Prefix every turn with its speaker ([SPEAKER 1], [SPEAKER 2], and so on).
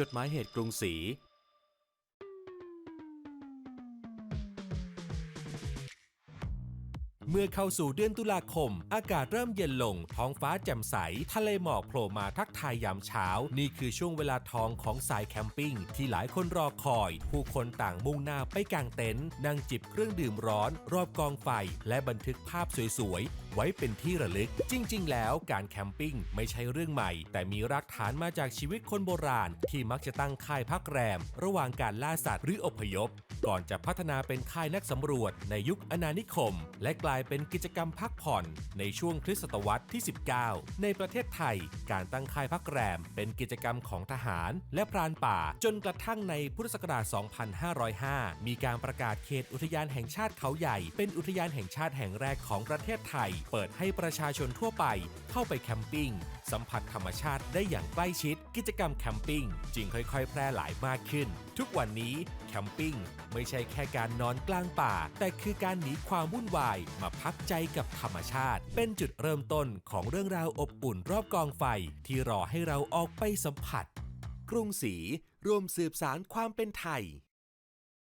[SPEAKER 1] จดหมายเหตุกรุงศรี เมื่อเข้าสู่เดือนตุลาคม อากาศเริ่มเย็นลง ท้องฟ้าแจ่มใส ทะเลหมอกโผล่มาทักทายยามเช้า นี่คือช่วงเวลาทองของสายแคมปิ้งที่หลายคนรอคอย ผู้คนต่างมุ่งหน้าไปกางเต็นท์นั่งจิบเครื่องดื่มร้อน รอบกองไฟ และบันทึกภาพสวยๆ ไว้เป็นที่ระลึก จริง ๆ แล้วการแคมปิ้งไม่ใช่เรื่องใหม่ แต่มีรากฐานมาจากชีวิตคนโบราณ ที่มักจะตั้งค่ายพักแรม ระหว่างการล่าสัตว์หรืออพยพ ก่อนจะพัฒนาเป็นค่ายนักสำรวจในยุคอาณานิคม และกลายายเป็นกิจกรรมพักผ่อน ในช่วงคริสตศตวรรษที่ 19 ในประเทศไทย การตั้งค่ายพักแรม เป็นกิจกรรมของทหาร และพรานป่า จนกระทั่งในพุทธศักราช 2505 มีการประกาศเขตอุทยานแห่งชาติเขาใหญ่ เป็นอุทยานแห่งชาติแห่งแรกของประเทศไทย เปิดให้ประชาชนทั่วไป เข้าไปแคมปิ้งสัมผัสธรรมชาติได้อย่างใกล้ชิด กิจกรรมแคมปิ้งจึงค่อยๆ แพร่หลายมากขึ้น ทุกวันนี้แคมปิ้งไม่ใช่แค่การนอนกลางป่า แต่คือการหนีความวุ่นวายมาพักใจกับธรรมชาติ เป็นจุดเริ่มต้นของเรื่องราวอบอุ่นรอบกองไฟที่รอให้เราออกไปสัมผัส กรุงศรีร่วมสืบสารความเป็นไทย